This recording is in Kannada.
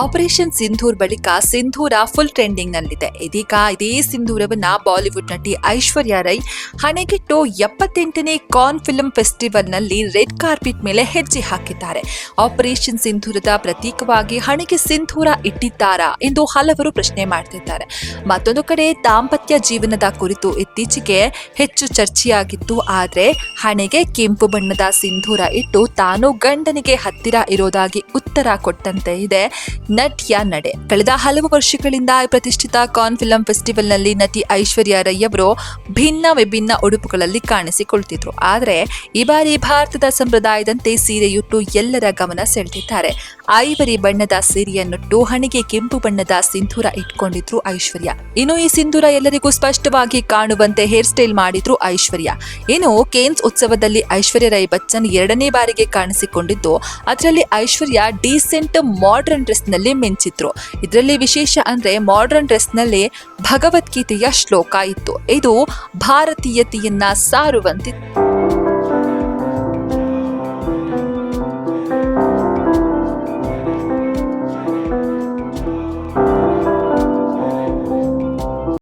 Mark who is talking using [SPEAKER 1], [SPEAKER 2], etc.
[SPEAKER 1] ಆಪರೇಷನ್ ಸಿಂಧೂರ್ ಬಳಿಕ ಸಿಂಧೂರ ಫುಲ್ ಟ್ರೆಂಡಿಂಗ್ ನಲ್ಲಿದೆ. ಇದೀಗ ಇದೇ ಸಿಂಧೂರವನ್ನ ಬಾಲಿವುಡ್ ನಟಿ ಐಶ್ವರ್ಯ ರೈ ಹಣೆಗಿಟ್ಟು ಎಪ್ಪತ್ತೆಂಟನೇ ಕಾನ್ ಫಿಲ್ಮ್ ಫೆಸ್ಟಿವಲ್ನಲ್ಲಿ ರೆಡ್ ಕಾರ್ಪೆಟ್ ಮೇಲೆ ಹೆಜ್ಜೆ ಹಾಕಿದ್ದಾರೆ. ಆಪರೇಷನ್ ಸಿಂಧೂರದ ಪ್ರತೀಕವಾಗಿ ಹಣೆಗೆ ಸಿಂಧೂರ ಇಟ್ಟಿದ್ದಾರಾ ಎಂದು ಹಲವರು ಪ್ರಶ್ನೆ ಮಾಡ್ತಿದ್ದಾರೆ. ಮತ್ತೊಂದು ಕಡೆ ದಾಂಪತ್ಯ ಜೀವನದ ಕುರಿತು ಇತ್ತೀಚೆಗೆ ಹೆಚ್ಚು ಚರ್ಚೆಯಾಗಿತ್ತು. ಆದರೆ ಹಣೆಗೆ ಕೆಂಪು ಬಣ್ಣದ ಸಿಂಧೂರ ಇಟ್ಟು ತಾನು ಗಂಡನಿಗೆ ಹತ್ತಿರ ಇರೋದಾಗಿ ಉತ್ತರ ಕೊಟ್ಟಂತೆ ಇದೆ. ನಟಿಯ ನಡೆ. ಕಳೆದ ಹಲವು ವರ್ಷಗಳಿಂದ ಪ್ರತಿಷ್ಠಿತ ಕಾನ್ ಫಿಲಂ ಫೆಸ್ಟಿವಲ್ನಲ್ಲಿ ನಟಿ ಐಶ್ವರ್ಯ ರೈ ಅವರು ಭಿನ್ನ ವಿಭಿನ್ನ ಉಡುಪುಗಳಲ್ಲಿ ಕಾಣಿಸಿಕೊಳ್ತಿದ್ರು. ಆದರೆ ಈ ಬಾರಿ ಭಾರತದ ಸಂಪ್ರದಾಯದಂತೆ ಸೀರೆಯುಟ್ಟು ಎಲ್ಲರ ಗಮನ ಸೆಳೆದಿದ್ದಾರೆ. ಐವರಿ ಬಣ್ಣದ ಸೀರೆಯನ್ನುಟ್ಟು ಹಣೆಗೆ ಕೆಂಪು ಬಣ್ಣದ ಸಿಂಧೂರ ಇಟ್ಕೊಂಡಿದ್ರು ಐಶ್ವರ್ಯ. ಇನ್ನು ಈ ಸಿಂಧೂರ ಎಲ್ಲರಿಗೂ ಸ್ಪಷ್ಟವಾಗಿ ಕಾಣುವಂತೆ ಹೇರ್ ಸ್ಟೈಲ್ ಮಾಡಿದ್ರು ಐಶ್ವರ್ಯ. ಇನ್ನು ಕೇನ್ಸ್ ಉತ್ಸವದಲ್ಲಿ ಐಶ್ವರ್ಯ ರೈ ಬಚ್ಚನ್ ಎರಡನೇ ಬಾರಿಗೆ ಕಾಣಿಸಿಕೊಂಡಿದ್ದು, ಅದರಲ್ಲಿ ಐಶ್ವರ್ಯ ಡೀಸೆಂಟ್, ಮಾಡರ್ನ್ ಡ್ರೆಸ್ ನಲ್ಲಿ ಮಿಂಚಿದ್ರು. ಇದರಲ್ಲಿ ವಿಶೇಷ ಅಂದ್ರೆ ಮಾಡರ್ನ್ ಡ್ರೆಸ್ನಲ್ಲಿ ಭಗವದ್ಗೀತೆಯ ಶ್ಲೋಕ ಇತ್ತು. ಇದು ಭಾರತೀಯತೆಯನ್ನ ಸಾರುವಂತಿತ್ತು.